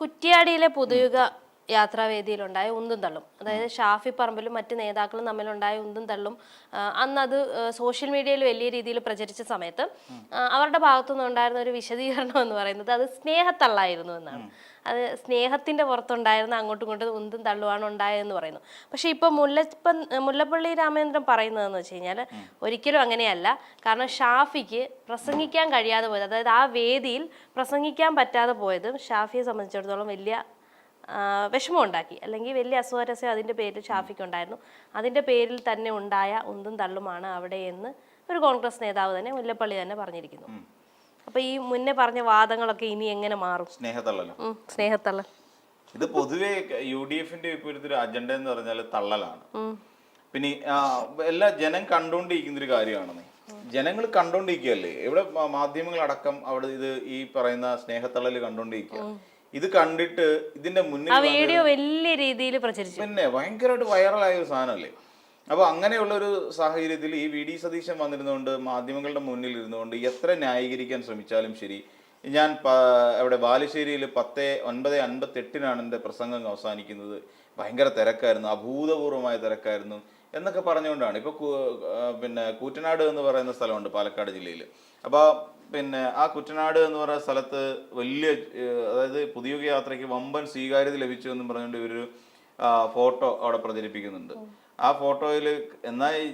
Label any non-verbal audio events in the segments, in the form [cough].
കുറ്റ്യാടിയിലെ പുതുയുഗ യാത്രാവേദിയിലുണ്ടായ ഉന്തും തള്ളും. അതായത് ഷാഫി പറമ്പിലും മറ്റ് നേതാക്കളും തമ്മിലുണ്ടായ ഉന്തും തള്ളും അന്ന് അത് സോഷ്യൽ മീഡിയയിൽ വലിയ രീതിയിൽ പ്രചരിച്ച സമയത്ത് അവരുടെ ഭാഗത്തുനിന്ന് ഉണ്ടായിരുന്ന ഒരു വിശദീകരണം എന്ന് പറയുന്നത് അത് സ്നേഹത്തള്ളായിരുന്നു എന്നാണ്. അത് സ്നേഹത്തിന്റെ പുറത്തുണ്ടായിരുന്ന അങ്ങോട്ടും ഇങ്ങോട്ടും ഉന്തും തള്ളുവാണ് ഉണ്ടായതെന്ന് പറയുന്നു. പക്ഷേ ഇപ്പോൾ മുല്ലപ്പ മുല്ലപ്പള്ളി രാമചന്ദ്രൻ പറയുന്നതെന്ന് വെച്ച് കഴിഞ്ഞാൽ ഒരിക്കലും അങ്ങനെയല്ല. കാരണം ഷാഫിക്ക് പ്രസംഗിക്കാൻ കഴിയാതെ പോയത് അതായത് ആ വേദിയിൽ പ്രസംഗിക്കാൻ പറ്റാതെ പോയതും ഷാഫിയെ സംബന്ധിച്ചിടത്തോളം വലിയ ആ, വിഷമം ഉണ്ടാക്കി അല്ലെങ്കിൽ വലിയ അസ്വാരസ്യം അതിന്റെ പേരിൽ ഷാഫിക്ക് ഉണ്ടായിരുന്നു അതിന്റെ പേരിൽ തന്നെ ഉണ്ടായ ഉന്തും തള്ളുമാണ് അവിടെ എന്ന് ഒരു കോൺഗ്രസ് നേതാവ് തന്നെ മുല്ലപ്പള്ളി തന്നെ പറഞ്ഞിരിക്കുന്നു. അപ്പൊ ഈ മുന്നേ പറഞ്ഞ വാദങ്ങളൊക്കെ ഇനി എങ്ങനെ മാറും? സ്നേഹത്തള്ളലോ? സ്നേഹത്തള്ളൽ ഇത് പൊതുവേ യു ഡി എഫിന്റെ ഇപ്പോഴത്തെ അജണ്ട എന്ന് പറഞ്ഞാൽ തള്ളലാണ്. പിന്നെ എല്ലാ ജനം കണ്ടുകൊണ്ടിരിക്കുന്ന ഒരു കാര്യമാണെന്നേ ജനങ്ങൾ കണ്ടോണ്ടിരിക്കുകയല്ലേ? ഇവിടെ മാധ്യമങ്ങൾ മാധ്യമങ്ങളടക്കം അവിടെ ഇത് ഈ പറയുന്ന സ്നേഹത്തള്ളൽ കണ്ടോണ്ടിരിക്കുക. ഇത് കണ്ടിട്ട് ഇതിന്റെ മുന്നിൽ വീഡിയോ വലിയ രീതിയിൽ പ്രചരിച്ചു. പിന്നെ ഭയങ്കരമായിട്ട് വൈറലായ ഒരു സാധനമല്ലേ? അപ്പോൾ അങ്ങനെയുള്ള ഒരു സാഹചര്യത്തിൽ ഈ വി ഡി സതീശൻ വന്നിരുന്നുകൊണ്ട് മാധ്യമങ്ങളുടെ മുന്നിൽ ഇരുന്നുകൊണ്ട് എത്ര ന്യായീകരിക്കാൻ ശ്രമിച്ചാലും ശരി. ഞാൻ അവിടെ ബാലുശ്ശേരിയിൽ പത്ത് ഒൻപത് അൻപത്തെട്ടിനാണ് എന്റെ പ്രസംഗം അവസാനിക്കുന്നത്. ഭയങ്കര തിരക്കായിരുന്നു അഭൂതപൂർവമായ തിരക്കായിരുന്നു എന്നൊക്കെ പറഞ്ഞുകൊണ്ടാണ്. ഇപ്പോൾ പിന്നെ കൂറ്റനാട് എന്ന് പറയുന്ന സ്ഥലമുണ്ട് പാലക്കാട് ജില്ലയിൽ. അപ്പോൾ പിന്നെ ആ കുറ്റനാട് എന്ന് പറയുന്ന സ്ഥലത്ത് വലിയ അതായത് പുതിയ യാത്രയ്ക്ക് വമ്പൻ സ്വീകാര്യത ലഭിച്ചു എന്ന് പറഞ്ഞുകൊണ്ട് ഇവരൊരു ഫോട്ടോ അവിടെ പ്രചരിപ്പിക്കുന്നുണ്ട്. ആ ഫോട്ടോയിൽ എന്നാൽ ഈ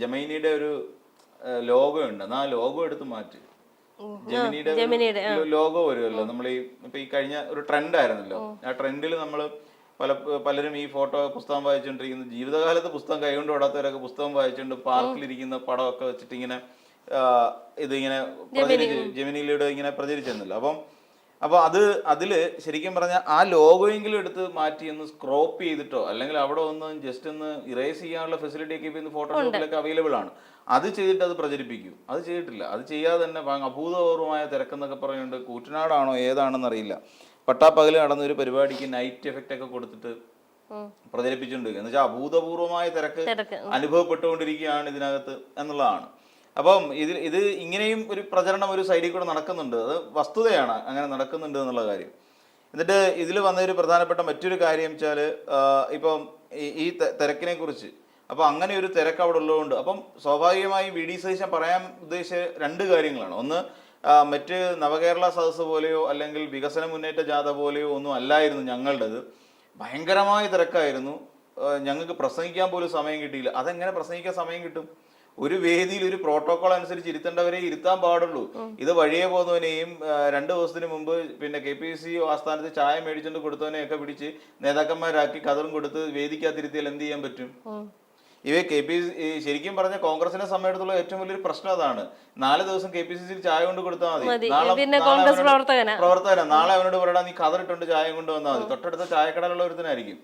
ജമൈനിയുടെ ഒരു ലോഗോ ഉണ്ട്. എന്നാ ആ ലോഗോ എടുത്ത് മാറ്റി. ജമിനിയുടെ ലോഗോ വരുമല്ലോ. നമ്മൾ ഈ ഇപ്പൊ ഈ കഴിഞ്ഞ ഒരു ട്രെൻഡ് ആയിരുന്നല്ലോ ആ ട്രെൻഡിൽ നമ്മൾ പല പലരും ഈ ഫോട്ടോ പുസ്തകം വായിച്ചുകൊണ്ടിരിക്കുന്നു ജീവിതകാലത്ത് പുസ്തകം കൈകൊണ്ട് ഓടാത്തവരൊക്കെ പുസ്തകം വായിച്ചുകൊണ്ട് പാർക്കിലിരിക്കുന്ന പടമൊക്കെ വെച്ചിട്ട് ഇങ്ങനെ ഇതിങ്ങനെ ജമിനിയിലൂടെ ഇങ്ങനെ പ്രചരിച്ചിരുന്നല്ലോ അപ്പം അപ്പൊ അത് അതിൽ ശരിക്കും പറഞ്ഞാൽ ആ ലോഗോ എങ്കിലും എടുത്ത് മാറ്റി ഒന്ന് സ്ക്രോപ്പ് ചെയ്തിട്ടോ അല്ലെങ്കിൽ അവിടെ ഒന്ന് ജസ്റ്റ് ഒന്ന് ഇറേസ് ചെയ്യാനുള്ള ഫെസിലിറ്റി ഒക്കെ ഇപ്പൊ ഫോട്ടോഷോപ്പിലൊക്കെ അവൈലബിൾ ആണ്. അത് ചെയ്തിട്ട് അത് പ്രചരിപ്പിക്കും. അത് ചെയ്തിട്ടില്ല. അത് ചെയ്യാതെ തന്നെ അഭൂതപൂർവമായ തിരക്കെന്നൊക്കെ പറയുന്നുണ്ട്. കൂറ്റനാടാണോ ഏതാണെന്ന് അറിയില്ല. പട്ടാപ്പകൽ നടന്ന ഒരു പരിപാടിക്ക് നൈറ്റ് എഫക്റ്റ് ഒക്കെ കൊടുത്തിട്ട് പ്രചരിപ്പിച്ചിട്ടുണ്ട്. എന്ന് വെച്ചാൽ അഭൂതപൂർവമായ തിരക്ക്. അനുഭവപ്പെട്ടുകൊണ്ടിരിക്കുകയാണ് ഇതിനകത്ത് എന്നുള്ളതാണ്. അപ്പം ഇതിൽ ഇത് ഇങ്ങനെയും ഒരു പ്രചരണം ഒരു സൈഡിൽ കൂടെ നടക്കുന്നുണ്ട്. അത് വസ്തുതയാണ് അങ്ങനെ നടക്കുന്നുണ്ട് എന്നുള്ള കാര്യം. എന്നിട്ട് ഇതിൽ വന്നൊരു പ്രധാനപ്പെട്ട മറ്റൊരു കാര്യം വെച്ചാൽ ഇപ്പം ഈ- തിരക്കിനെ കുറിച്ച്. അപ്പോൾ അങ്ങനെ ഒരു തിരക്ക് അവിടെ ഉള്ളതുകൊണ്ട് അപ്പം സ്വാഭാവികമായി വി ഡി സതീശൻ പറയാൻ ഉദ്ദേശിച്ച രണ്ട് കാര്യങ്ങളാണ്. ഒന്ന് മറ്റ് നവകേരള സദസ്സ് പോലെയോ അല്ലെങ്കിൽ വികസന മുന്നേറ്റ ജാഥ പോലെയോ ഒന്നും അല്ലായിരുന്നു ഞങ്ങളുടേത്. ഭയങ്കരമായ തിരക്കായിരുന്നു. ഞങ്ങൾക്ക് പ്രസംഗിക്കാൻ പോലും സമയം കിട്ടിയില്ല. അതെങ്ങനെ പ്രസംഗിക്കാൻ സമയം കിട്ടും? ഒരു വേദിയിൽ ഒരു പ്രോട്ടോകോൾ അനുസരിച്ച് ഇരുത്തേണ്ടവരെ ഇരുത്താൻ പാടുള്ളൂ. ഇത് വഴിയെ പോകുന്നവനെയും രണ്ടു ദിവസത്തിന് മുമ്പ് പിന്നെ കെ പി സി ആസ്ഥാനത്ത് ചായ മേടിച്ചുകൊണ്ട് കൊടുത്തവനെയൊക്കെ പിടിച്ച് നേതാക്കന്മാരാക്കി കതറും കൊടുത്ത് വേദിക്കാതിരുത്തിയാൽ എന്ത് ചെയ്യാൻ പറ്റും? ഇവ കെ പി ശരിക്കും പറഞ്ഞ കോൺഗ്രസിനെ സമയത്തുള്ള ഏറ്റവും വലിയൊരു പ്രശ്നം അതാണ്. നാല് ദിവസം കെ പി സി സിയിൽ ചായ കൊണ്ട് കൊടുത്താൽ മതി. പ്രവർത്തകനാണ് നാളെ അവനോട് പ്രവർത്തകനാ. പ്രവർത്തകനാ. നാളെ അവനോട് പറയടാ നീ കതറിട്ടുണ്ട് ചായ കൊണ്ട് വന്നാൽ മതി തൊട്ടടുത്ത ചായക്കടയിലുള്ള ഒരുത്തനായിരിക്കും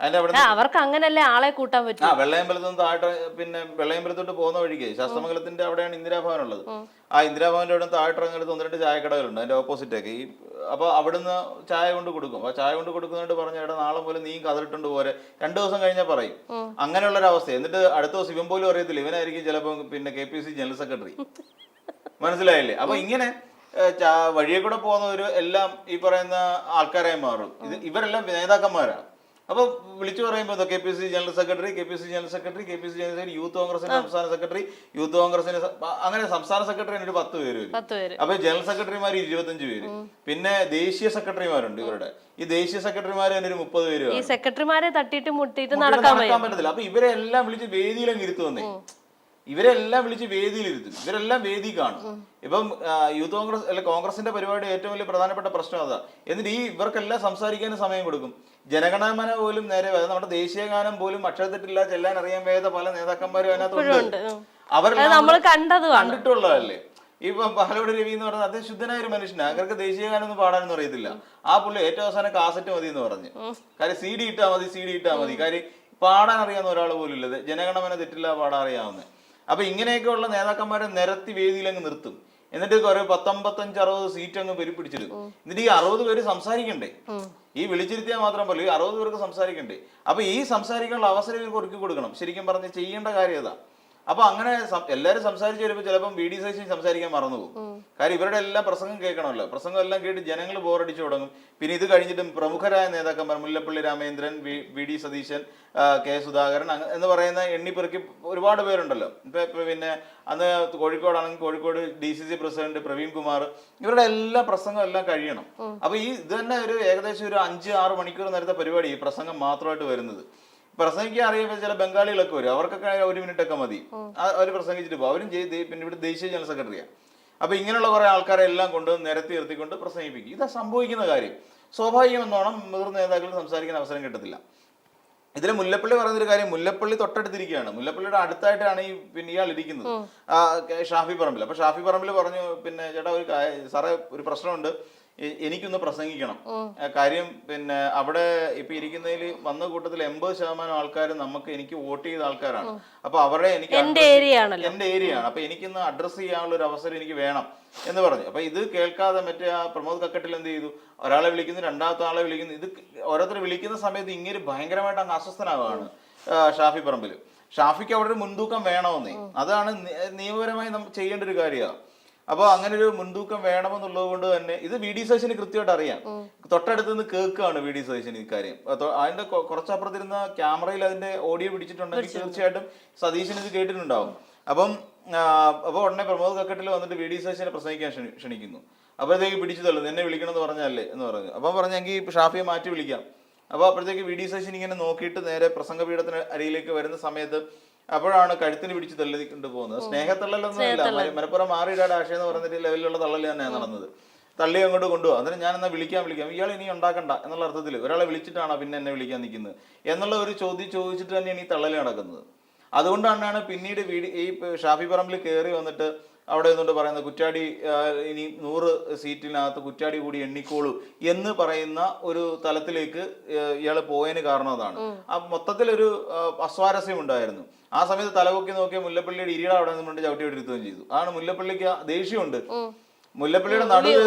അവർക്ക് അങ്ങനല്ലേ ആളെ കൂട്ടാൻ പറ്റും. ആ വെള്ളയമ്പലത്ത് നിന്ന് താഴെ പിന്നെ വെള്ളയമ്പലത്തോട്ട് പോകുന്ന വഴിക്ക് ശാസ്ത്രമംഗലത്തിന്റെ അവിടെയാണ് ഇന്ദിരാഭവൻ ഉള്ളത്. ആ ഇന്ദിരാഭവന്റെ അവിടെ താഴെട്ടിറങ്ങിട്ട് ഒന്ന് രണ്ട് ചായക്കടകളുണ്ട് അതിന്റെ ഓപ്പോസിറ്റ് ഒക്കെ. ഈ അപ്പൊ അവിടുന്ന് ചായ കൊണ്ട് കൊടുക്കും. ആ ചായ കൊണ്ട് കൊടുക്കുന്നതുകൊണ്ട് പറഞ്ഞ എടാ നാളെ പോലെ നീ കതിലിട്ടുണ്ട് പോരെ രണ്ടു ദിവസം കഴിഞ്ഞാൽ പറയും. അങ്ങനെയുള്ള ഒരു അവസ്ഥ എന്നിട്ട് അടുത്ത ദിവസം ഇവൻ പോലും അറിയത്തില്ല. ഇവനായിരിക്കും ചിലപ്പോൾ പിന്നെ K P C general secretary. [laughs] മനസ്സിലായില്ലേ? അപ്പൊ ഇങ്ങനെ വഴിയെ കൂടെ പോകുന്നവര് എല്ലാം ഈ പറയുന്ന ആൾക്കാരായി മാറും. ഇത് ഇവരെല്ലാം നേതാക്കന്മാരാണ് അപ്പൊ വിളിച്ചു പറയുമ്പോൾ K P C general secretary K P C general secretary K P C general secretary youth കോൺഗ്രസിന്റെ സംസ്ഥാന സെക്രട്ടറി യൂത്ത് കോൺഗ്രസിന്റെ അങ്ങനെ സംസ്ഥാന സെക്രട്ടറി ഒരു പത്ത് പേര് വരും. പേര്. അപ്പൊ ജനറൽ സെക്രട്ടറിമാർ ഇരുപത്തഞ്ച് പേര്. പിന്നെ ദേശീയ സെക്രട്ടറിമാരുണ്ട് ഇവരുടെ. ഈ ദേശീയ സെക്രട്ടറിമാർ തന്നെ ഒരു മുപ്പത് പേര് ഈ സെക്രട്ടറിമാരെ തട്ടിയിട്ട് മുട്ടിയിട്ട് മുട്ടിട്ട് നടക്കാൻ പറ്റത്തില്ല. അപ്പൊ ഇവരെല്ലാം വിളിച്ച് വേദിയിലും ഇരുത്തു ഇരുത്തുവന്നേ ഇവരെല്ലാം വിളിച്ച് വേദിയിലിരുത്തും. ഇവരെല്ലാം വേദി കാണും. ഇപ്പം യൂത്ത് കോൺഗ്രസ് അല്ലെ കോൺഗ്രസിന്റെ പരിപാടി ഏറ്റവും വലിയ പ്രധാനപ്പെട്ട പ്രശ്നം അതാ. എന്നിട്ട് ഈ ഇവർക്കെല്ലാം സംസാരിക്കാൻ സമയം കൊടുക്കും. ജനഗണമന പോലും നേരെ അതായത് നമ്മുടെ ദേശീയ ഗാനം പോലും അക്ഷരത്തെറ്റില്ല ചെല്ലാൻ അറിയാൻ വേദ പല നേതാക്കന്മാരും അതിനകത്തുണ്ട് അവർ അവരെല്ലാം കണ്ടിട്ടുള്ളതല്ലേ? ഇപ്പൊ പാലോട് രവി എന്ന് പറഞ്ഞാൽ അദ്ദേഹം ശുദ്ധനായ ഒരു മനുഷ്യനാണ് അവർക്ക് ദേശീയ ഗാനം ഒന്നും പാടാനൊന്നും അറിയത്തില്ല. ആ പുള്ളി ഏറ്റവും അവസാനം കാസറ്റ് മതി എന്ന് പറഞ്ഞു. കാര്യം സി ഡി ഇട്ടാ മതി സി ഡി ഇട്ടാ മതി. കാര്യം പാടാൻ അറിയാവുന്ന ഒരാൾ പോലും ഇല്ലത് ജനഗണമന തെറ്റില്ല പാടാൻ അറിയാവുന്നത് അപ്പൊ ഇങ്ങനെയൊക്കെയുള്ള നേതാക്കന്മാരെ നിരത്തി വേദിയിൽ അങ്ങ് നിർത്തും. എന്നിട്ട് കുറെ പത്തൊമ്പത്തഞ്ച് അറുപത് സീറ്റ് അങ്ങ് പേര് പിടിച്ചെടുക്കും എന്നിട്ട് ഈ അറുപത് പേര് സംസാരിക്കണ്ടേ? ഈ വിളിച്ചിരുത്തിയാൽ മാത്രം പോലെ ഈ അറുപത് പേർക്ക് സംസാരിക്കണ്ടേ? അപ്പൊ ഈ സംസാരിക്കാനുള്ള അവസരം ഇവർക്ക് ഒരുക്കി കൊടുക്കണം. ശരിക്കും പറഞ്ഞ് ചെയ്യേണ്ട കാര്യം അപ്പൊ അങ്ങനെ എല്ലാരും എല്ലാവരും സംസാരിച്ച് വരുമ്പോൾ ചിലപ്പം ബി ഡി സതീശൻ സംസാരിക്കാൻ മറന്നുപോകും. കാര്യം ഇവരുടെ എല്ലാം പ്രസംഗം കേൾക്കണമല്ലോ. പ്രസംഗം എല്ലാം കേട്ട് ജനങ്ങൾ ബോറടിച്ചു തുടങ്ങും. പിന്നെ ഇത് കഴിഞ്ഞിട്ടും പ്രമുഖരായ നേതാക്കന്മാർ Mullappally Ramendran V V D Satheesan K Sudhakaran എന്ന് പറയുന്ന എണ്ണിപ്പെറുക്കി ഒരുപാട് പേരുണ്ടല്ലോ. ഇപ്പൊ ഇപ്പൊ പിന്നെ അന്ന് കോഴിക്കോടാണെങ്കിൽ Kozhikode D C C president Praveen Kumar ഇവരുടെ എല്ലാ പ്രസംഗം എല്ലാം കഴിയണം. അപ്പൊ ഈ ഇത് തന്നെ ഒരു ഏകദേശം ഒരു അഞ്ച് ആറ് മണിക്കൂർ നേരത്തെ പരിപാടി ഈ പ്രസംഗം മാത്രമായിട്ട് വരുന്നത്. പ്രസംഗിക്കാൻ അറിയാൻ ചില ബംഗാളികളൊക്കെ വരും. അവർക്കൊക്കെ ഒരു മിനിറ്റ് ഒക്കെ മതി. അവർ പ്രസംഗിച്ചിട്ട് പോകും. അവരും ചെയ്ത് പിന്നെ ഇവിടെ ദേശീയ ജനറൽ സെക്രട്ടറിയാണ് അപ്പൊ ഇങ്ങനെയുള്ള കുറെ ആൾക്കാരെ എല്ലാം കൊണ്ട് നിരത്തി നിർത്തിക്കൊണ്ട് പ്രസംഗിപ്പിക്കും. ഇതാ സംഭവിക്കുന്ന കാര്യം. സ്വാഭാവികം എന്നോണം മുതിർന്ന നേതാക്കൾ സംസാരിക്കാൻ അവസരം കിട്ടത്തില്ല. ഇതിൽ മുല്ലപ്പള്ളി പറയുന്നൊരു കാര്യം മുല്ലപ്പള്ളി തൊട്ടടുത്തിരിക്കുകയാണ്. മുല്ലപ്പള്ളിയുടെ അടുത്തായിട്ടാണ് ഈ പിന്നെ ഇയാൾ ഇരിക്കുന്നത്. ഷാഫി പറമ്പിൽ. അപ്പൊ ഷാഫി പറമ്പിൽ പറഞ്ഞു പിന്നെ ചേട്ടാ ഒരു സാറേ ഒരു പ്രശ്നമുണ്ട്. എനിക്കൊന്ന് പ്രസംഗിക്കണം. കാര്യം പിന്നെ അവിടെ ഇപ്പൊ ഇരിക്കുന്നതിൽ വന്ന കൂട്ടത്തിൽ എൺപത് ശതമാനം ആൾക്കാർ നമുക്ക് എനിക്ക് വോട്ട് ചെയ്ത ആൾക്കാരാണ്. അപ്പൊ അവരെ എനിക്ക് എന്റെ ഏരിയ ആണ്. അപ്പൊ എനിക്കിന്ന് അഡ്രസ് ചെയ്യാനുള്ള ഒരു അവസരം എനിക്ക് വേണം എന്ന് പറഞ്ഞു. അപ്പൊ ഇത് കേൾക്കാതെ മറ്റേ ആ പ്രമോദ് കക്കട്ടിൽ എന്ത് ചെയ്തു? ഒരാളെ വിളിക്കുന്നു രണ്ടാമത്തെ ആളെ വിളിക്കുന്നു. ഇത് ഓരോരുത്തർ വിളിക്കുന്ന സമയത്ത് ഇങ്ങനെ ഭയങ്കരമായിട്ട് അങ്ങ് അസ്വസ്ഥനാവാണ് ഷാഫി പറമ്പിൽ ഷാഫിക്ക് അവിടെ ഒരു മുൻതൂക്കം വേണമെന്നേ. അതാണ് നിയമപരമായി നമ്മൾ ചെയ്യേണ്ട ഒരു കാര്യമാണ് അപ്പൊ അങ്ങനെ ഒരു മുൻതൂക്കം വേണമെന്നുള്ളത് കൊണ്ട് തന്നെ ഇത് വി ഡി സതീശന് കൃത്യമായിട്ട് അറിയാം. തൊട്ടടുത്ത് നിന്ന് കേൾക്കുകയാണ് വി ഡി സതീശൻ ഇക്കാര്യം അതിന്റെ കുറച്ചപ്പുറത്തിരുന്ന ക്യാമറയിൽ അതിന്റെ ഓഡിയോ പിടിച്ചിട്ടുണ്ടെങ്കിൽ തീർച്ചയായിട്ടും സതീശൻ ഇത് കേട്ടിട്ടുണ്ടാവും. അപ്പം അപ്പോൾ അപ്പൊ ഉടനെ പ്രമോദ് കക്കട്ടിൽ വന്നിട്ട് വി ഡി സതീശനെ പ്രസംഗിക്കാൻ ക്ഷണിക്കുന്നു. അപ്പോഴത്തേക്ക് പിടിച്ചു തള്ളു എന്നെ വിളിക്കണം എന്ന് പറഞ്ഞല്ലേ എന്ന് പറഞ്ഞു. അപ്പം പറഞ്ഞെങ്കിൽ ഷാഫിയെ മാറ്റി വിളിക്കാം. അപ്പൊ അപ്പോഴത്തേക്ക് വി ഡി സതീശൻ ഇങ്ങനെ നോക്കിയിട്ട് നേരെ പ്രസംഗപീഠത്തിന് അരിയിലേക്ക് വരുന്ന സമയത്ത് അപ്പോഴാണ് കഴുത്തിന് പിടിച്ച് തള്ളിക്കൊണ്ട് പോകുന്നത് സ്നേഹത്തള്ളലൊന്നുമില്ല മല- മലപ്പുറം മാറിയിടാൻ ആശയം എന്ന് പറഞ്ഞിട്ട് ലെവലിലുള്ള തള്ളൽ തന്നെയാണ് നടന്നത്. തള്ളി അങ്ങോട്ട് കൊണ്ടുപോകും അന്നേരം ഞാൻ എന്നാൽ വിളിക്കാൻ വിളിക്കാം. ഇയാൾ ഇനി ഉണ്ടാക്കണ്ട എന്നുള്ള അർത്ഥത്തിൽ ഒരാളെ വിളിച്ചിട്ടാണോ പിന്നെ എന്നെ വിളിക്കാൻ നിൽക്കുന്നത്? എന്നുള്ള ഒരു ചോദ്യം ചോദിച്ചിട്ട് തന്നെയാണ് ഈ തള്ളൽ നടക്കുന്നത്. അതുകൊണ്ടാണ് പിന്നീട് വീട് ഈ ഷാഫി പറമ്പിൽ കയറി വന്നിട്ട് അവിടെ നിന്നുകൊണ്ട് പറയുന്നത് കുറ്റാടി ഇനി നൂറ് സീറ്റിനകത്ത് കുറ്റാടി കൂടി എണ്ണിക്കോളൂ എന്ന് പറയുന്ന ഒരു തലത്തിലേക്ക് ഇയാൾ പോയതിന് കാരണം അതാണ്. ആ മൊത്തത്തിലൊരു അസ്വാരസ്യം ഉണ്ടായിരുന്നു ആ സമയത്ത് തലപൊക്കി നോക്കിയ മുല്ലപ്പള്ളിയുടെ ഇരിയുടെ അവിടെ നിന്നുകൊണ്ട് ചവിട്ടി എടുത്തുകയും ചെയ്തു. അതാണ് മുല്ലപ്പള്ളിക്ക് ദേഷ്യമുണ്ട്. മുല്ലപ്പള്ളിയുടെ നടുവ്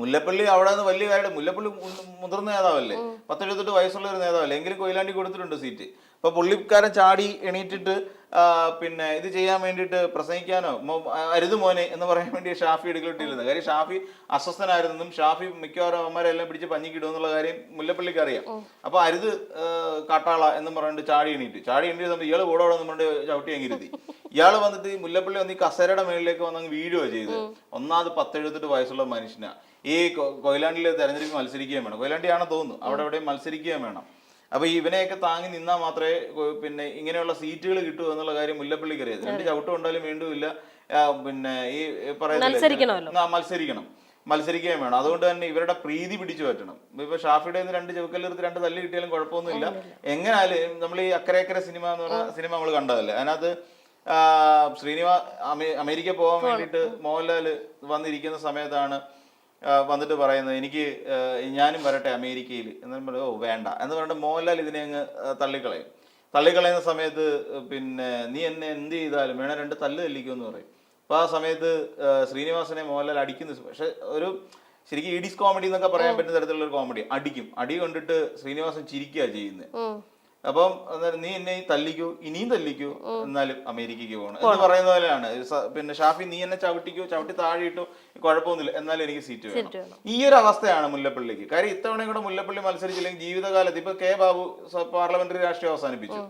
മുല്ലപ്പള്ളി അവിടെ നിന്ന് വലിയ കാര്യം മുല്ലപ്പള്ളി മുതിർന്ന നേതാവല്ലേ? പത്തെഴുപത്തെട്ട് വയസ്സുള്ള ഒരു നേതാവല്ലേ? എങ്കിലും കൊയിലാണ്ടി കൊടുത്തിട്ടുണ്ട് സീറ്റ്. അപ്പൊ പുള്ളിക്കാരൻ ചാടി എണീറ്റിട്ട് പിന്നെ ഇത് ചെയ്യാൻ വേണ്ടിയിട്ട് പ്രസംഗിക്കാനോ? അരുത് മോനെ എന്ന് പറയാൻ വേണ്ടി ഷാഫി എടുക്കലിട്ടിരുന്നത് കാര്യം ഷാഫി അസ്വസ്ഥനായിരുന്നെന്നും ഷാഫി മിക്കവാറും അവന്മാരെല്ലാം പിടിച്ച് പഞ്ഞിക്കിടും എന്നുള്ള കാര്യം മുല്ലപ്പള്ളിക്ക് അറിയാം. അപ്പൊ അരുത് കാട്ടാള എന്ന് പറഞ്ഞിട്ട് ചാടി എണീറ്റ്. ചാടി എണീറ്റ് ഇയാൾ കൂടെ അവിടെ നമ്മുടെ ചവിട്ടി അങ്ങിരുത്തി ഇയാൾ വന്നിട്ട് ഈ മുല്ലപ്പള്ളി വന്ന് ഈ കസേരയുടെ മേളിലേക്ക് വന്ന് അങ്ങ് വീഴുകയോ ചെയ്ത് ഒന്നാമത് പത്തെഴുപത്തെട്ട് വയസ്സുള്ള മനുഷ്യനാ. ഈ കൊയിലാണ്ടിലെ തെരഞ്ഞെടുപ്പ് മത്സരിക്കുകയും വേണം. കൊയിലാണ്ടിയാണെന്ന് തോന്നുന്നു. അവിടെ എവിടെയും മത്സരിക്കുകയും വേണം. അപ്പൊ ഈ ഇവനെയൊക്കെ താങ്ങി നിന്നാൽ മാത്രമേ പിന്നെ ഇങ്ങനെയുള്ള സീറ്റുകൾ കിട്ടൂ എന്നുള്ള കാര്യം മുല്ലപ്പള്ളിക്ക് അറിയാം രണ്ട് ചവിട്ടം ഉണ്ടാലും വീണ്ടുമില്ല. ആ, പിന്നെ ഈ പറയുന്ന പറയുന്നത് മത്സരിക്കണം. മത്സരിക്കുകയും വേണം. അതുകൊണ്ട് തന്നെ ഇവരുടെ പ്രീതി പിടിച്ചു പറ്റണം. ഇപ്പൊ ഷാഫിയുടെ രണ്ട് ചെവക്കല്ലെടുത്ത് രണ്ട് തല്ല് കിട്ടിയാലും കുഴപ്പമൊന്നുമില്ല. എങ്ങനെയാലും നമ്മൾ ഈ അക്കരെ അക്കരെ സിനിമ എന്ന് പറഞ്ഞ സിനിമ നമ്മൾ കണ്ടതല്ലേ? അതിനകത്ത് ശ്രീനിവാ അമേ- അമേരിക്ക പോകാൻ വേണ്ടിയിട്ട് മോഹൻലാൽ വന്നിരിക്കുന്ന സമയത്താണ് വന്നിട്ട് പറയുന്നത് എനിക്ക് ഞാനും വരട്ടെ അമേരിക്കയിൽ. എന്ന് പറയുമ്പോൾ ഓ വേണ്ട. എന്ന് പറഞ്ഞിട്ട് മോഹൻലാൽ ഇതിനെ അങ്ങ് തള്ളിക്കളയും. തള്ളിക്കളയുന്ന സമയത്ത് പിന്നെ നീ എന്നെ എന്ത് ചെയ്താലും വേണേ രണ്ട് തല്ല് തല്ലിക്കുമെന്ന് പറയും. അപ്പോൾ ആ സമയത്ത് ശ്രീനിവാസനെ മോഹൻലാൽ അടിക്കുന്നു. പക്ഷെ ഒരു ശരിക്കും ഈഡിസ് കോമഡി എന്നൊക്കെ പറയാൻ പറ്റുന്ന തരത്തിലുള്ള ഒരു കോമഡി. അടിക്കും. അടി കണ്ടിട്ട് ശ്രീനിവാസൻ ചിരിക്കുക ചെയ്യുന്നത്. അപ്പം അന്നേരം നീ എന്നെ തല്ലിക്കൂ ഇനിയും തല്ലിക്കൂ എന്നാലും അമേരിക്കയ്ക്ക് പോകണം. എന്ന് പറയുന്ന പോലെയാണ്. പിന്നെ ഷാഫി നീ എന്നെ ചവിട്ടിക്കോ ചവിട്ടി താഴെയിട്ടോ കുഴപ്പമൊന്നുമില്ല. എന്നാലും എനിക്ക് സീറ്റ് വേണം. ഈ ഒരു അവസ്ഥയാണ് മുല്ലപ്പള്ളിക്ക്. കാര്യം ഇത്തവണയും കൂടെ മുല്ലപ്പള്ളി മത്സരിച്ചില്ലെങ്കിൽ ജീവിതകാലത്ത് ഇപ്പൊ കെ ബാബു പാർലമെന്ററി രാഷ്ട്രീയം അവസാനിപ്പിച്ചു.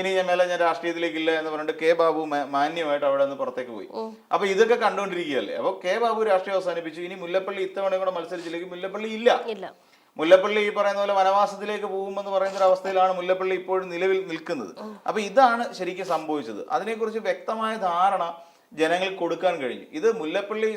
ഇനി ഞാൻ മേലെ ഞാൻ രാഷ്ട്രീയത്തിലേക്കില്ല എന്ന് പറഞ്ഞിട്ട് കെ ബാബു മാന്യമായിട്ട് അവിടെ നിന്ന് പുറത്തേക്ക് പോയി. അപ്പൊ ഇതൊക്കെ കണ്ടുകൊണ്ടിരിക്കുകയല്ലേ? അപ്പൊ കെ ബാബു രാഷ്ട്രീയം അവസാനിപ്പിച്ചു. ഇനി മുല്ലപ്പള്ളി ഇത്തവണയും കൂടെ മത്സരിച്ചില്ലെങ്കിൽ മുല്ലപ്പള്ളി ഇല്ല. മുല്ലപ്പള്ളി ഈ പറയുന്ന പോലെ വനവാസത്തിലേക്ക് പോകുമെന്ന് പറയുന്ന ഒരു അവസ്ഥയിലാണ് മുല്ലപ്പള്ളി ഇപ്പോഴും നിലവിൽ നിൽക്കുന്നത്. അപ്പൊ ഇതാണ് ശരിക്കും സംഭവിച്ചത്. അതിനെക്കുറിച്ച് വ്യക്തമായ ധാരണ ജനങ്ങൾക്ക് കൊടുക്കാൻ കഴിഞ്ഞു. ഇത് മുല്ലപ്പള്ളി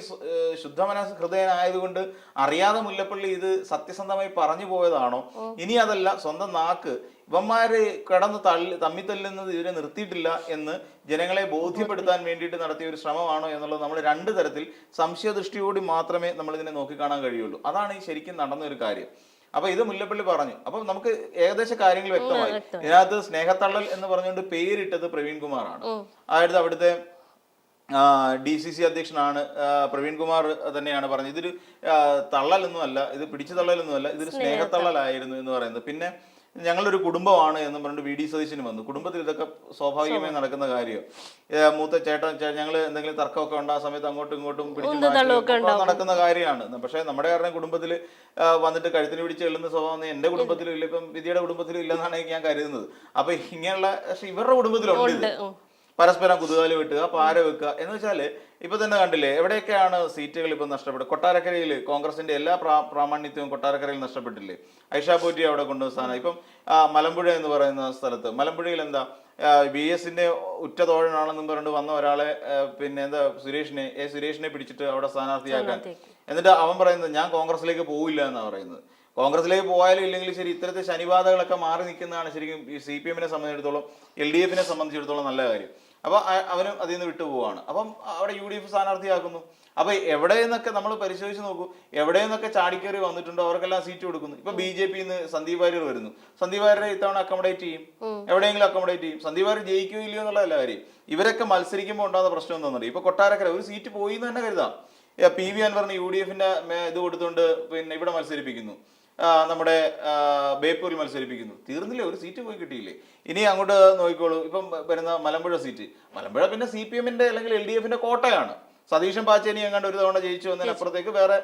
ശുദ്ധമനസ് ഹൃദയനായതുകൊണ്ട് അറിയാതെ മുല്ലപ്പള്ളി ഇത് സത്യസന്ധമായി പറഞ്ഞു പോയതാണോ? ഇനി അതല്ല സ്വന്തം നാക്ക് ഇവന്മാര് കടന്ന് തള്ളി തമ്മി തല്ലുന്നത് ഇവരെ നിർത്തിയിട്ടില്ല എന്ന് ജനങ്ങളെ ബോധ്യപ്പെടുത്താൻ വേണ്ടിയിട്ട് നടത്തിയ ഒരു ശ്രമമാണോ എന്നുള്ളത് നമ്മൾ രണ്ട് തരത്തിൽ സംശയദൃഷ്ടിയോടി മാത്രമേ നമ്മൾ ഇതിനെ നോക്കിക്കാണാൻ കഴിയുള്ളൂ. അതാണ് ഈ ശരിക്കും നടന്ന ഒരു കാര്യം. അപ്പൊ ഇത് മുല്ലപ്പള്ളി പറഞ്ഞു. അപ്പൊ നമുക്ക് ഏകദേശ കാര്യങ്ങൾ വ്യക്തമായി. ഇതിനകത്ത് സ്നേഹത്തള്ളൽ എന്ന് പറഞ്ഞുകൊണ്ട് പേരിട്ടത് പ്രവീൺ കുമാറാണ് അതായത് അവിടുത്തെ ഡി സി സി അധ്യക്ഷനാണ് പ്രവീൺ കുമാർ തന്നെയാണ് പറഞ്ഞത്. ഇതൊരു ആ, തള്ളലൊന്നും അല്ല ഇത് പിടിച്ചു തള്ളലൊന്നും അല്ല ഇതൊരു സ്നേഹത്തള്ളലായിരുന്നു എന്ന് പറയുന്നത്. പിന്നെ ഞങ്ങളൊരു കുടുംബമാണ് എന്ന് പറഞ്ഞിട്ട് വി ഡി സതീശന് വന്നു. കുടുംബത്തിൽ ഇതൊക്കെ സ്വാഭാവികമായി നടക്കുന്ന കാര്യം. മൂത്ത ചേട്ടൻ ഞങ്ങൾ എന്തെങ്കിലും തർക്കമൊക്കെ ഉണ്ടാ? സമയത്ത് അങ്ങോട്ടും ഇങ്ങോട്ടും പിടിച്ചു നടക്കുന്ന കാര്യമാണ്. പക്ഷേ നമ്മുടെ കാരണം കുടുംബത്തിൽ വന്നിട്ട് കഴുത്തിന് പിടിച്ച് എള്ളുന്ന സ്വഭാവം എന്റെ കുടുംബത്തിലും ഇല്ല. ഇപ്പം വിധിയുടെ കുടുംബത്തിലും ഇല്ലെന്നാണ് ഞാൻ കരുതുന്നത്. അപ്പൊ ഇങ്ങനെയുള്ള പക്ഷെ ഇവരുടെ കുടുംബത്തിലുണ്ട്. പരസ്പരം കുതുകാൽ വെട്ടുക പാര വെക്കുക എന്ന് വെച്ചാൽ ഇപ്പൊ തന്നെ കണ്ടില്ലേ എവിടെയൊക്കെയാണ് സീറ്റുകൾ ഇപ്പൊ നഷ്ടപ്പെട്ടത്? കൊട്ടാരക്കരയിൽ കോൺഗ്രസിന്റെ എല്ലാ പ്രാ- പ്രാമാണിത്യവും കൊട്ടാരക്കരയിൽ നഷ്ടപ്പെട്ടില്ലേ? ഐഷാ പോറ്റി അവിടെ കൊണ്ടുവന്ന സ്ഥാനം. ഇപ്പം മലമ്പുഴ എന്ന് പറയുന്ന സ്ഥലത്ത് മലമ്പുഴയിൽ എന്താ ബി എസിന്റെ ഉറ്റ തോഴനാണെന്നും പറഞ്ഞിട്ട് വന്ന ഒരാളെ പിന്നെ എന്താ സുരേഷിനെ എ സുരേഷിനെ പിടിച്ചിട്ട് അവിടെ സ്ഥാനാർത്ഥിയാക്കാൻ. എന്നിട്ട് അവൻ പറയുന്നത് ഞാൻ കോൺഗ്രസിലേക്ക് പോവില്ല എന്നാണ് പറയുന്നത്. കോൺഗ്രസിലേക്ക് പോയാലും ഇല്ലെങ്കിൽ ശരി ഇത്തരത്തിൽ ശനിബാധകളൊക്കെ മാറി നിൽക്കുന്നതാണ് ശരിക്കും ഈ സി പി എമ്മിനെ സംബന്ധിച്ചിടത്തോളം എൽ ഡി എഫിനെ സംബന്ധിച്ചിടത്തോളം നല്ല കാര്യം. അപ്പൊ അ- അവനും അതിൽ നിന്ന് വിട്ടുപോവാണ്. അപ്പം അവിടെ യു ഡി എഫ് സ്ഥാനാർത്ഥിയാക്കുന്നു. അപ്പൊ എവിടെ നിന്നൊക്കെ നമ്മൾ പരിശോധിച്ച് നോക്കൂ. എവിടെ നിന്നൊക്കെ ചാടിക്കേറി വന്നിട്ടുണ്ടോ? അവർക്കെല്ലാം സീറ്റ് കൊടുക്കുന്നു. ഇപ്പൊ ബി ജെ പിന്ന് സന്ദീപ് വാര്യർ വരുന്നു. സന്ദീപ് വാര്യരെ ഇത്തവണ അക്കോമഡേറ്റ് ചെയ്യും. എവിടെയെങ്കിലും അക്കോമഡേറ്റ് ചെയ്യും. സന്ദീപ് വാര്യർ ജയിക്കുകയോ ഇല്ലയോ എന്നുള്ളതല്ല കാര്യം. ഇവരൊക്കെ മത്സരിക്കുമ്പോൾ ഉണ്ടാകുന്ന പ്രശ്നം എന്താണെന്നറിയോ? ഇപ്പൊ കൊട്ടാരക്കര ഒരു സീറ്റ് പോയി എന്ന് തന്നെ കരുതാം. പി വി അൻവറിന് യു ഡി എഫിന്റെ ഇത് കൊടുത്തുകൊണ്ട് പിന്നെ ഇവിടെ മത്സരിപ്പിക്കുന്നു. നമ്മുടെ ബേപ്പൂരിൽ മത്സരിപ്പിക്കുന്നു. തീർന്നില്ലേ? ഒരു സീറ്റ് പോയി കിട്ടിയില്ലേ? ഇനി അങ്ങോട്ട് നോക്കിക്കോളൂ. ഇപ്പം വരുന്ന മലമ്പുഴ സീറ്റ്. മലമ്പുഴ പിന്നെ സി പി എമ്മിന്റെ അല്ലെങ്കിൽ എൽ ഡി എഫിന്റെ കോട്ടയാണ്. സതീശൻ പാച്ചേനി എങ്ങാണ്ട് ഒരു തവണ ജയിച്ചു വന്നതിനപ്പുറത്തേക്ക് വേറെ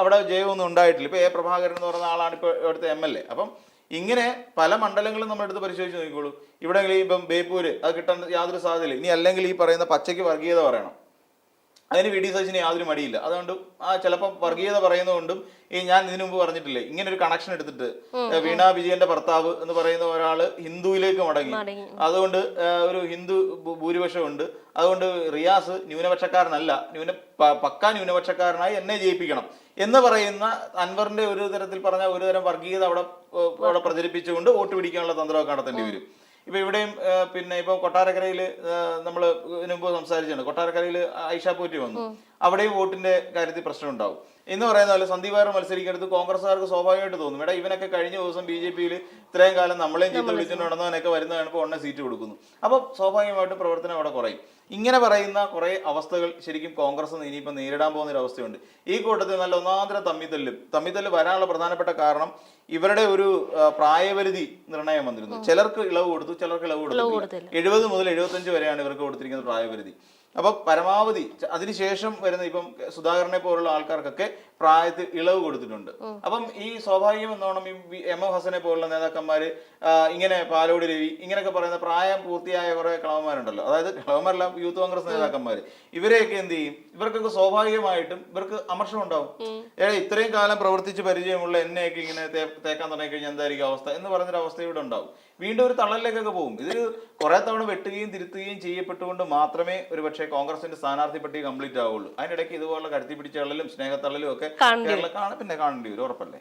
അവിടെ ജയമൊന്നും ഉണ്ടായിട്ടില്ല. ഇപ്പൊ എ. പ്രഭാകരൻ എന്ന് പറയുന്ന ആളാണ് ഇപ്പൊ ഇവിടുത്തെ എം എൽ എ. അപ്പം ഇങ്ങനെ പല മണ്ഡലങ്ങളും നമ്മൾ എടുത്ത് പരിശോധിച്ച് നോക്കിക്കോളൂ. ഇവിടെ ഇപ്പം ബേപ്പൂര് അത് കിട്ടാൻ യാതൊരു സാധ്യതയില്ല. ഇനി അല്ലെങ്കിൽ ഈ പറയുന്ന പച്ചയ്ക്ക് വർഗീയത പറയണം. അതിന് വി ഡി സതീശന് യാതൊരു മടിയില്ല. അതുകൊണ്ട് ആ ചിലപ്പോൾ വർഗീയത പറയുന്നതുകൊണ്ടും ഈ ഞാൻ ഇതിനു മുമ്പ് പറഞ്ഞിട്ടില്ലേ ഇങ്ങനെ ഒരു കണക്ഷൻ എടുത്തിട്ട് വീണ വിജയന്റെ ഭർത്താവ് എന്ന് പറയുന്ന ഒരാൾ ഹിന്ദുവിലേക്ക് മടങ്ങി. അതുകൊണ്ട് ഒരു ഹിന്ദു ഭൂരിപക്ഷമുണ്ട്. അതുകൊണ്ട് റിയാസ് ന്യൂനപക്ഷക്കാരനല്ല ന്യൂന പക്കാ ന്യൂനപക്ഷക്കാരനായി എന്നെ ജയിപ്പിക്കണം എന്ന് പറയുന്ന അൻവറിന്റെ ഒരു തരത്തിൽ പറഞ്ഞ ഒരു തരം വർഗീയത അവിടെ അവിടെ പ്രചരിപ്പിച്ചുകൊണ്ട് വോട്ട് പിടിക്കാനുള്ള തന്ത്രമൊക്കെ നടത്തേണ്ടി വരും. ഇപ്പൊ ഇവിടെയും പിന്നെ ഇപ്പൊ കൊട്ടാരക്കരയിൽ നമ്മൾ ഇതിനു മുമ്പ് സംസാരിച്ചിട്ടുണ്ട്. കൊട്ടാരക്കരയിൽ ഐഷ പോറ്റി വന്നു. അവിടെയും വോട്ടിന്റെ കാര്യത്തിൽ പ്രശ്നം ഉണ്ടാവും. എന്ന് പറയുന്ന പോലെ സന്ദീപ് വാർ മത്സരിക്കുന്നത് കോൺഗ്രസ്സുകാർക്ക് സ്വാഭാവികമായിട്ട് തോന്നും. ഇവിടെ ഇവനൊക്കെ കഴിഞ്ഞ ദിവസം ബി ജെ പിയിൽ ഇത്രയും കാലം നമ്മളെയും ചീത്ത വിളിച്ചിട്ട് നടന്നവനൊക്കെ വരുന്ന കാണുമ്പോൾ ഉടനെ സീറ്റ് കൊടുക്കുന്നു. അപ്പോൾ സ്വാഭാവികമായിട്ടും പ്രവർത്തനം അവിടെ കുറയും. ഇങ്ങനെ പറയുന്ന കുറെ അവസ്ഥകൾ ശരിക്കും കോൺഗ്രസ് ഇനിയിപ്പോൾ നേരിടാൻ പോകുന്ന ഒരു അവസ്ഥയുണ്ട്. ഈ കൂട്ടത്തിൽ നല്ല ഒന്നാന്തര തമ്മിത്തല്ല് തമ്മിത്തല്ല് വരാനുള്ള പ്രധാനപ്പെട്ട കാരണം ഇവരുടെ ഒരു പ്രായപരിധി നിർണയം വന്നിരുന്നു. ചിലർക്ക് ഇളവ് കൊടുത്തു ചിലർക്ക് ഇളവ് കൊടുത്തു. എഴുപത് മുതൽ എഴുപത്തഞ്ച് വരെയാണ് ഇവർക്ക് കൊടുത്തിരിക്കുന്ന പ്രായപരിധി. അപ്പൊ പരമാവധി അതിനുശേഷം വരുന്ന ഇപ്പം സുധാകരനെ പോലുള്ള ആൾക്കാർക്കൊക്കെ പ്രായത്തിൽ ഇളവ് കൊടുത്തിട്ടുണ്ട്. അപ്പം ഈ സ്വാഭാവികം എന്നോണം ഈ എം എം ഹസനെ പോലുള്ള നേതാക്കന്മാര് ഇങ്ങനെ പാലോട് രവി ഇങ്ങനെയൊക്കെ പറയുന്ന പ്രായം പൂർത്തിയായ കുറെ കളവന്മാരുണ്ടല്ലോ. അതായത് കളവന്മാരല്ല യൂത്ത് കോൺഗ്രസ് നേതാക്കന്മാര്. ഇവരെയൊക്കെ എന്ത് ചെയ്യും? ഇവർക്കൊക്കെ സ്വാഭാവികമായിട്ടും ഇവർക്ക് അമർഷം ഉണ്ടാവും. ഏ ഇത്രയും കാലം പ്രവർത്തിച്ച് പരിചയമുള്ള എന്നെയൊക്കെ ഇങ്ങനെ തേക്കാൻ തുടങ്ങി കഴിഞ്ഞാൽ എന്തായിരിക്കും അവസ്ഥ? എന്ന് പറഞ്ഞൊരു അവസ്ഥ ഇവിടെ ഉണ്ടാവും. വീണ്ടും ഒരു തള്ളലിലേക്കൊക്കെ പോകും. ഇത് കുറെ തവണ വെട്ടുകയും തിരുത്തുകയും ചെയ്യപ്പെട്ടുകൊണ്ട് മാത്രമേ ഒരു പക്ഷേ കോൺഗ്രസിന്റെ സ്ഥാനാർത്ഥി പട്ടിക കംപ്ലീറ്റ് ആവുള്ളൂ. അതിനിടയ്ക്ക് ഇതുപോലുള്ള കരുത്തി പിടിച്ച തള്ളലും സ്നേഹത്തള്ളലും ഒക്കെ കേരള കേരളം കാണ പിന്നെ കാണേണ്ടി വരും ഉറപ്പല്ലേ?